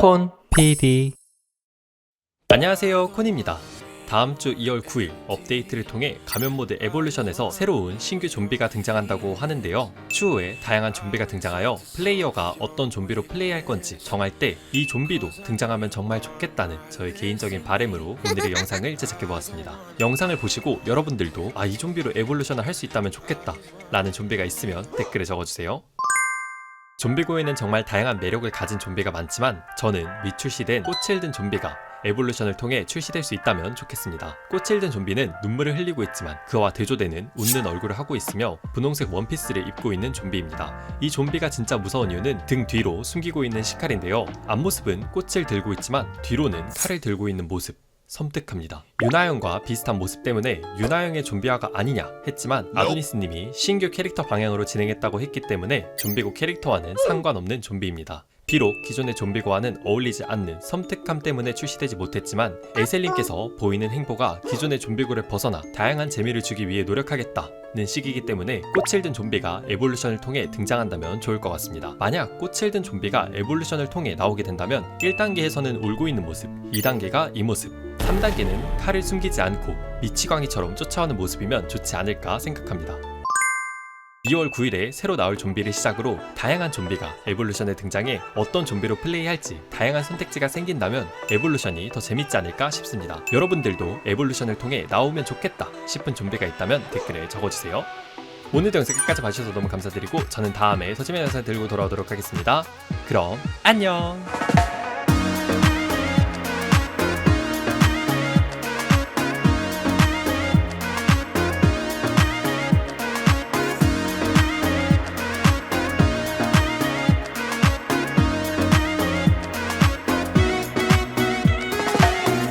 콘 PD 안녕하세요 콘입니다 다음 주 2월 9일 업데이트를 통해 가면 모드 에볼루션에서 새로운 신규 좀비가 등장한다고 하는데요. 추후에 다양한 좀비가 등장하여 플레이어가 어떤 좀비로 플레이할 건지 정할 때 이 좀비도 등장하면 정말 좋겠다는 저의 개인적인 바램으로 오늘의 영상을 제작해 보았습니다. 영상을 보시고 여러분들도 아 이 좀비로 에볼루션을 할 수 있다면 좋겠다 라는 좀비가 있으면 댓글에 적어주세요. 좀비고에는 정말 다양한 매력을 가진 좀비가 많지만 저는 미출시된 꽃을 든 좀비가 에볼루션을 통해 출시될 수 있다면 좋겠습니다. 꽃을 든 좀비는 눈물을 흘리고 있지만 그와 대조되는 웃는 얼굴을 하고 있으며 분홍색 원피스를 입고 있는 좀비입니다. 이 좀비가 진짜 무서운 이유는 등 뒤로 숨기고 있는 시칼인데요. 앞모습은 꽃을 들고 있지만 뒤로는 칼을 들고 있는 모습. 섬뜩합니다. 유나영과 비슷한 모습 때문에 유나영의 좀비화가 아니냐 했지만 아도니스님이 신규 캐릭터 방향으로 진행했다고 했기 때문에 좀비고 캐릭터와는 상관없는 좀비입니다. 비록 기존의 좀비고와는 어울리지 않는 섬뜩함 때문에 출시되지 못했지만 에셀님께서 보이는 행보가 기존의 좀비고를 벗어나 다양한 재미를 주기 위해 노력하겠다 는 시기이기 때문에 꽃을 든 좀비가 에볼루션을 통해 등장한다면 좋을 것 같습니다. 만약 꽃을 든 좀비가 에볼루션을 통해 나오게 된다면 1단계에서는 울고 있는 모습, 2단계가 이 모습, 3단계는 칼을 숨기지 않고 미치광이처럼 쫓아오는 모습이면 좋지 않을까 생각합니다. 2월 9일에 새로 나올 좀비를 시작으로 다양한 좀비가 에볼루션에 등장해 어떤 좀비로 플레이할지 다양한 선택지가 생긴다면 에볼루션이 더 재밌지 않을까 싶습니다. 여러분들도 에볼루션을 통해 나오면 좋겠다 싶은 좀비가 있다면 댓글에 적어주세요. 오늘도 영상 끝까지 봐주셔서 너무 감사드리고 저는 다음에 서지면 영상 들고 돌아오도록 하겠습니다. 그럼 안녕!